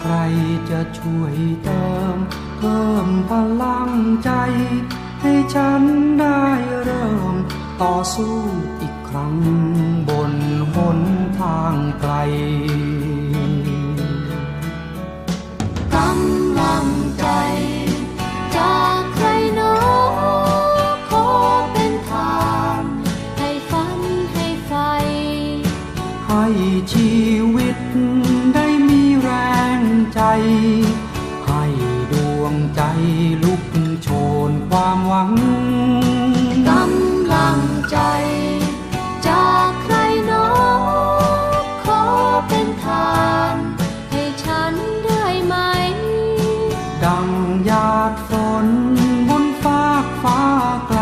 ใครจะช่วยเติม เพิ่มพลังใจ ให้ฉันได้เริ่ม ต่อสู้อีกครั้งบนหนทางไกลกำลังใจจากใครหนอขอเป็นทางให้ฝันให้ไฟให้ชีวิตได้มีแรง ให้ดวงใจลุกโชนความหวังกำลังใจ จากใครหนอขอเป็นทางให้ฉันได้ไหม ดังหยาดฝนบนฟากฟ้าไกล